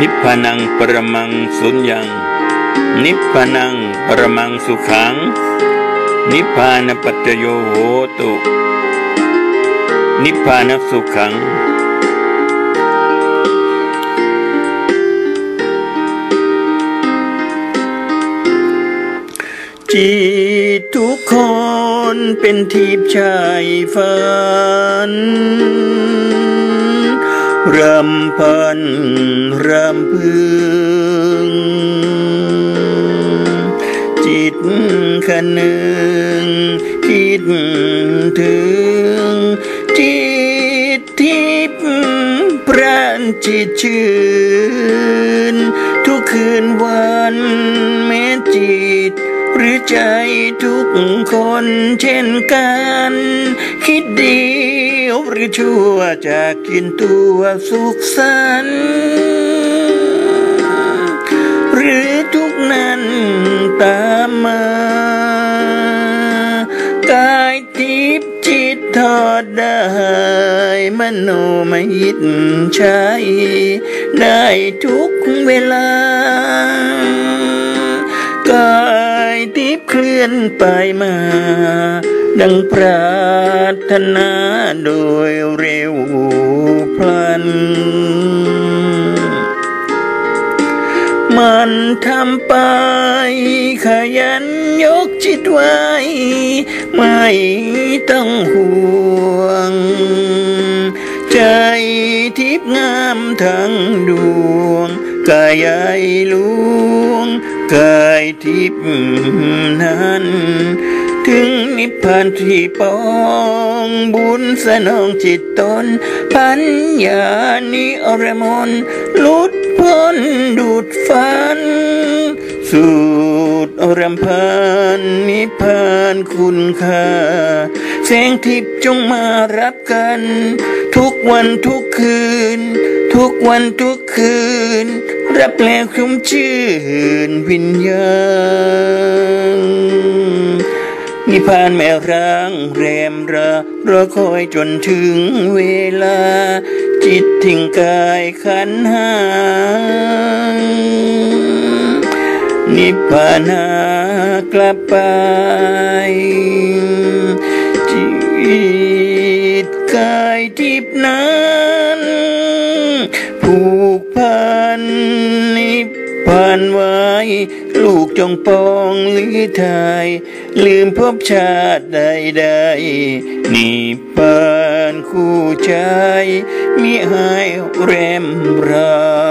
นิพพานังปรมังสุญญัง นิพพานังปรมังสุขัง นิพพานปัจโยโหตุ นิพพานสุขังจิตทุกคนเป็นทีพชายฝัน รำพันรำพึง จิตขนึงคิดถึง จิตทิพย์พระจิตชื่น ทุกคืนวันแม้จิต หรือใจทุกคนเช่นกัน คิดดี หรือชั่วจะกินตัวสุขสันต์หรือทุกนั้นตามมากายทิพย์จิตทอดได้มโนมยิตใช้ได้ทุกเวลากายทิพย์เคลื่อนไปมา ดังปรารถนาโดยเร็วพลัน มันทำไปขยันยกจิตไว้ ไม่ต้องห่วง ใจทิพงามทั้งดวงกายใหญ่ลวงกายทิพนั้น ถึงนิพพานที่ปองบุญสนองจิตตน ปัญญานิอรมนลุดพ้นดูดฟันสูตรอรำพานนิพพานคุณค่าแสงทิพย์จงมารับกัน ทุกวันทุกคืน ทุกวันทุกคืน รับแล้วคุ้มชื่นวิญญาณ นิพพานแม่ร้างแรมรารอคอยจนถึงเวลา จิตทิ้งกายขันหานิพพาหากลับไปจิตกายทิพนั้นผูกพันนิพพานไว้ ลูกจงปองลีไทายลืมภพชาติใดๆนี่ปานคู่ใจมิหายแรมรา